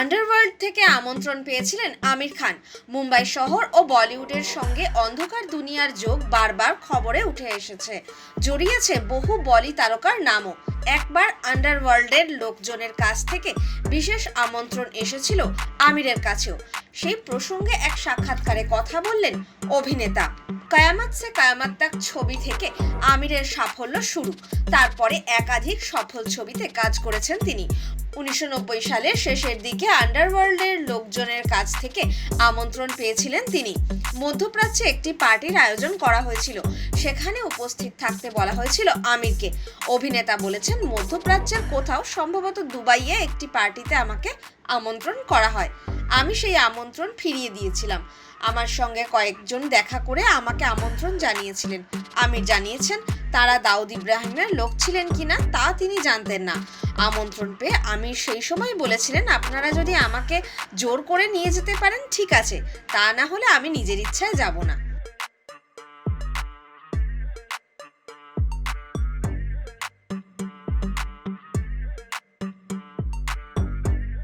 Underworld থেকে আমন্ত্রণ পেয়েছিলেন আমির খান। মুম্বাই শহর ও বলিউডের সঙ্গে অন্ধকার দুনিয়ার যোগ বারবার খবরে উঠে এসেছে। জড়িয়েছে বহু বলি তারকার নামও। একবার আন্ডারওয়ার্ল্ডের লোকজনের কাছ থেকে বিশেষ আমন্ত্রণ এসেছিল আমিরের কাছেও। সেই প্রসঙ্গে এক সাক্ষাৎকারে কথা বললেন অভিনেতা। কায়ামাত সে কায়ামাত তাক ছবি থেকে আমিরের সাফল্য শুরু। তারপরে একাধিক সফল ছবিতে কাজ করেছেন তিনি। উনিশশো নব্বই সালের শেষের দিকে আন্ডারওয়ার্ল্ডের লোকজনের কাছ থেকে আমন্ত্রণ পেয়েছিলেন তিনি। মধ্যপ্রাচ্যে একটি পার্টির আয়োজন করা হয়েছিল। সেখানে উপস্থিত থাকতে বলা হয়েছিল আমিরকে। অভিনেতা বলেছেন, মধ্যপ্রাচ্যের কোথাও সম্ভবত দুবাইয়ে একটি পার্টিতে আমাকে আমন্ত্রণ করা হয়। আমি সেই আমন্ত্রণ ফিরিয়ে দিয়েছিলাম। আমার সঙ্গে কয়েকজন দেখা করে আমাকে আমন্ত্রণ জানিয়েছিলেন। আমির জানিয়েছেন, তারা দাউদ ইব্রাহিমের লোক ছিলেন কিনা তা তিনি জানতেন না। আমন্ত্রণ পেয়ে আমির সেই সময় বলেছিলেন, আপনারা যদি আমাকে জোর করে নিয়ে যেতে পারেন, ঠিক আছে। তা না হলে আমি নিজের ইচ্ছায় যাব না।